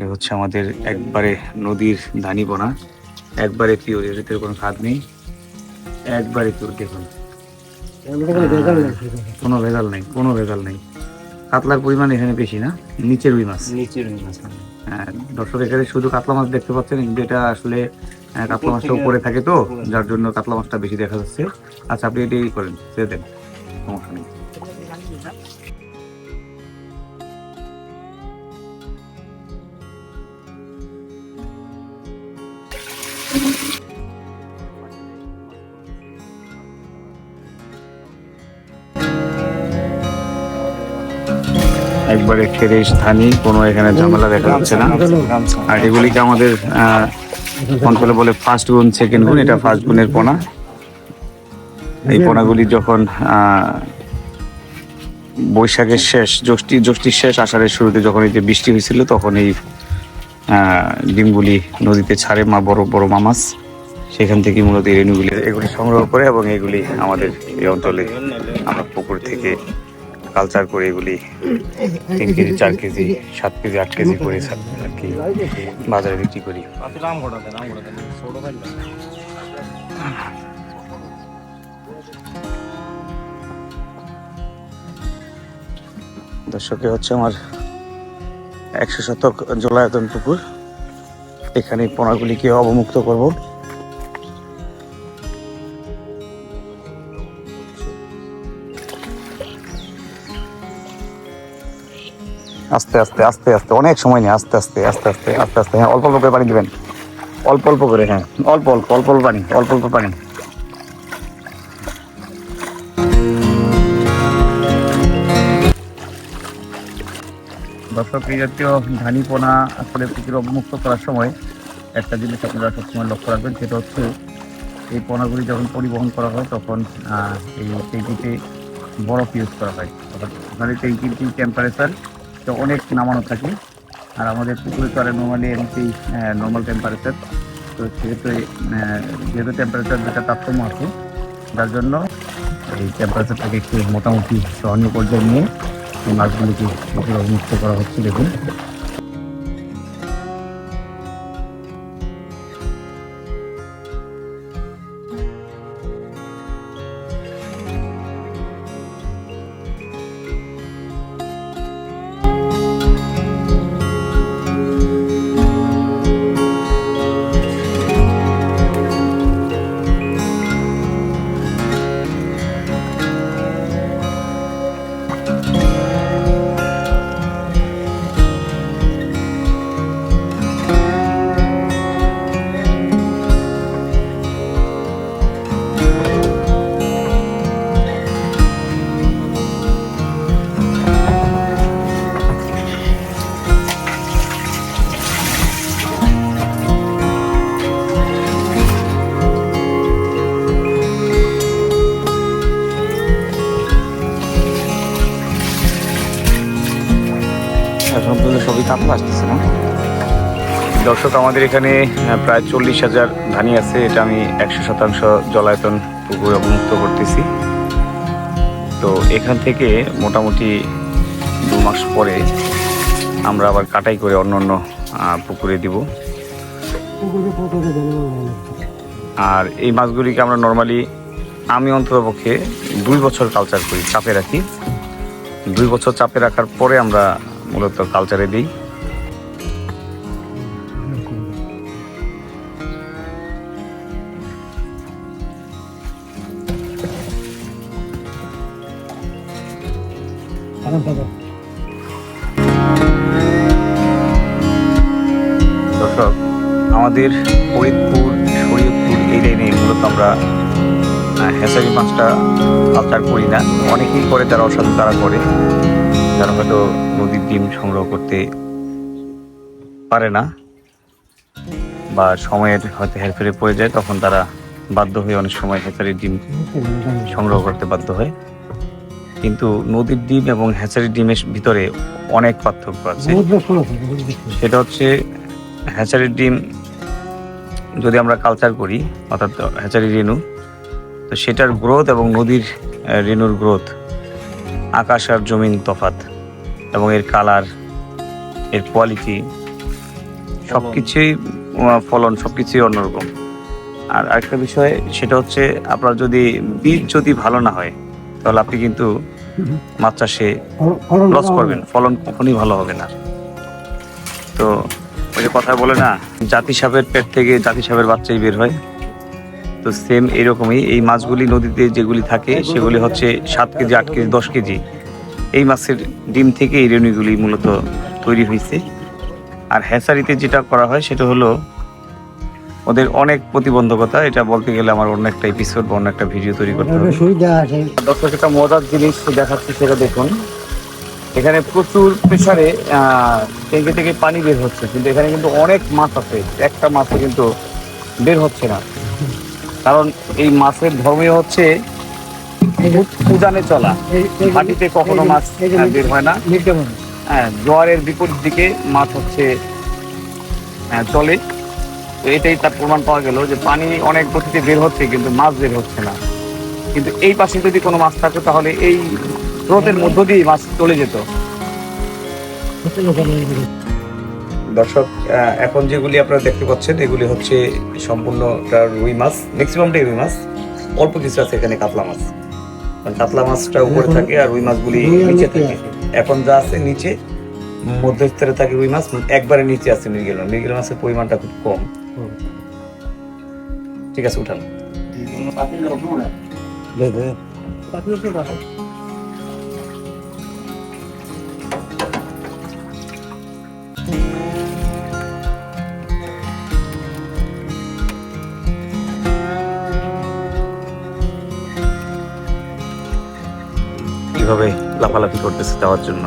এ হচ্ছে আমাদের একবারে নদীর ধানি বোনা একবারে পিওর ভিতরে কোনো স্বাদ নেই। একবারে পিওর দেখুন। কোনো ভেজাল নেই কোনো ভেজাল নেই। কাতলার পরিমাণ এখানে বেশি না নিচের রুই মাছ। নিচের রুই মাছ হ্যাঁ, দর্শক এখানে শুধু কাতলা মাছ দেখতে পাচ্ছেন কিন্তু এটা আসলে কাতলা মাছটা উপরে থাকে তো যার জন্য কাতলা মাছটা বেশি দেখা যাচ্ছে। আচ্ছা আপনি এটাই করেন ছেড়ে দেন সমস্যা নেই। একবারে ফ্রেশ ধানি কোনো এখানে ঝামেলা দেখা যাচ্ছে না। আর এগুলিকে আমাদের অঞ্চলে বলে ফার্স্ট গুণ সেকেন্ড গুণ, এটা ফার্স্ট গুণের পোনা। এই পোনাগুলি যখন বৈশাখের শেষ, জ্যৈষ্ঠী, জ্যৈষ্ঠীর শেষ আষাঢ়ের শুরুতে যখন এই যে বৃষ্টি হয়েছিল, তখন এই ডিমগুলি নদীতে ছাড়ে মা, বড় বড় মা মাছ সেখান থেকে মূলত এই রেণুগুলি এগুলি সংগ্রহ করে এবং এগুলি আমাদের এই অঞ্চলে, আমরা পুকুর থেকে কালচার করে এগুলি তিন কেজি, চার কেজি, সাত কেজি, আট কেজি করে আর কি বাজারে বিক্রি করি। দর্শকে হচ্ছে আমার একশো শতক জলায়তন পুকুর। এখানে পোনাগুলিকে অবমুক্ত করব। আস্তে আস্তে আস্তে আস্তে, অনেক সময় নেই আস্তে আস্তে আস্তে আস্তে আস্তে আস্তে হ্যাঁ অল্প অল্প করে পানি দেবেন। অল্প অল্প করে হ্যাঁ অল্প অল্প অল্প অল্প পানি, অল্প অল্প পানি। দর্শক, এই জাতীয় ধানি পোনা আসলে পুকুর অবমুক্ত করার সময় একটা জিনিস আপনারা সবসময় লক্ষ্য রাখবেন, সেটা হচ্ছে এই পোনাগুলি যখন পরিবহন করা হয়, তখন এই ট্যাঙ্কিতে বরফ ইউজ করা হয়। অর্থাৎ ওখানে ট্যাঙ্কির টেম্পারেচার তো অনেক নামানো থাকে। আর আমাদের পুকুরে চলে নর্মালি এমনি নর্মাল টেম্পারেচার তো সেহেতু যেহেতু টেম্পারেচার যেটা তারতম্য আছে যার জন্য এই টেম্পারেচারটাকে একটু মোটামুটি সহনীয় পর্যায়ে নিয়ে এই মাছগুলিকে মুক্ত করা হচ্ছে দেখুন। সবই কাতলা আসতেছে না। দর্শক, আমাদের এখানে প্রায় চল্লিশ হাজার ধানি আছে। এটা আমি একশো শতাংশ জলায়তন পুকুর অবমুক্ত করতেছি। তো এখান থেকে মোটামুটি দু মাস পরে আমরা আবার কাটাই করে অন্য অন্য পুকুরে দিব। আর এই মাছগুলিকে আমরা নর্মালি আমি অন্ততপক্ষে দুই বছর কালচার করি, চাপে রাখি। দুই বছর চাপে রাখার পরে আমরা মূলত কালচারে দিই। দর্শক, আমাদের ফরিদপুর, শরীয়তপুর এই লাইনে মূলত আমরা হ্যাচারি মাছটা কালচার করি না। অনেকেই করে, যারা অসাধু তারা করে। যারা হয়তো নদীর ডিম সংগ্রহ করতে পারে না বা সময়ের হয়তো হেরফেরে পড়ে যায়, তখন তারা বাধ্য হয়ে অনেক সময় হ্যাচারির ডিম সংগ্রহ করতে বাধ্য হয়। কিন্তু নদীর ডিম এবং হ্যাচারির ডিমের ভিতরে অনেক পার্থক্য আছে। সেটা হচ্ছে হ্যাচারির ডিম যদি আমরা কালচার করি, অর্থাৎ হ্যাচারি রেণু, তো সেটার গ্রোথ এবং নদীর রেণুর গ্রোথ আকাশ আর জমিন তফাত এবং এর কালারের কোয়ালিটি সবকিছুই আহ, ফলন সবকিছুই অন্যরকম। আর আরেকটা বিষয় সেটা হচ্ছে আপনার যদি বীজ যদি ভালো না হয় তাহলে আপনি কিন্তু মাছ চাষে লস করবেন। ফলন কখনই ভালো হবে না। তো ওই যে কথা বলে না জাতি সাপের পেট থেকে জাতি সাপের বাচ্চাই বের হয়। তো সেম এরকমই এই মাছগুলি নদীতে যেগুলি থাকে, সেগুলি হচ্ছে সাত কেজি, আট কেজি, দশ কেজি। এই মাছের ডিম থেকে এই রেণুগুলি মূলত তৈরি হয়েছে। আর হ্যাচারিতে যেটা করা হয়, সেটা হলো ওদের অনেক প্রতিবন্ধকতা। এটা বলতে গেলে আমার অন্য একটা এপিসোড বা অন্য একটা ভিডিও তৈরি করতে হবে। দর্শক একটা মজার জিনিস দেখাচ্ছি, সেটা দেখুন। এখানে প্রচুর প্রেসারে ট্যাঙ্কি থেকে পানি বের হচ্ছে, কিন্তু এখানে কিন্তু অনেক মাছ আছে। একটা মাছও কিন্তু বের হচ্ছে না। কারণ এই মাছের ধর্মীয় হচ্ছে উজানে চলা। মাটিতে কখনো মাছ বের হয় না। হ্যাঁ। জোয়ারের বিপরীত দিকে মাছ হচ্ছে হ্যাঁ, চলে। এটাই তার প্রমাণ পাওয়া গেল যে পানি অনেক গতিতে বের হচ্ছে কিন্তু মাছ বের হচ্ছে না। কিন্তু এই পাশে যদি কোনো মাছ থাকতো তাহলে এই স্রোতের মধ্য দিয়ে মাছ চলে যেত। দর্শক এখন যেগুলি আপনারা দেখতে পাচ্ছেন এগুলি হচ্ছে সম্পূর্ণটা রুই মাছ ম্যাক্সিমামটাই রুই মাছ অল্প কিছু আছে এখানে কাতলা মাছ। কারণ কাতলা মাছটা উপরে থাকে আর রুই মাছগুলি নিচে থাকে। এখন যা আছে নিচে মধ্যস্থলে থাকে রুই মাছ একবারে নিচে আছে মৃগেল মৃগেল মাছের পরিমাণটা খুব কম। ঠিক আছে উঠান। কীভাবে লাফালাফি করতেছে যাওয়ার জন্য।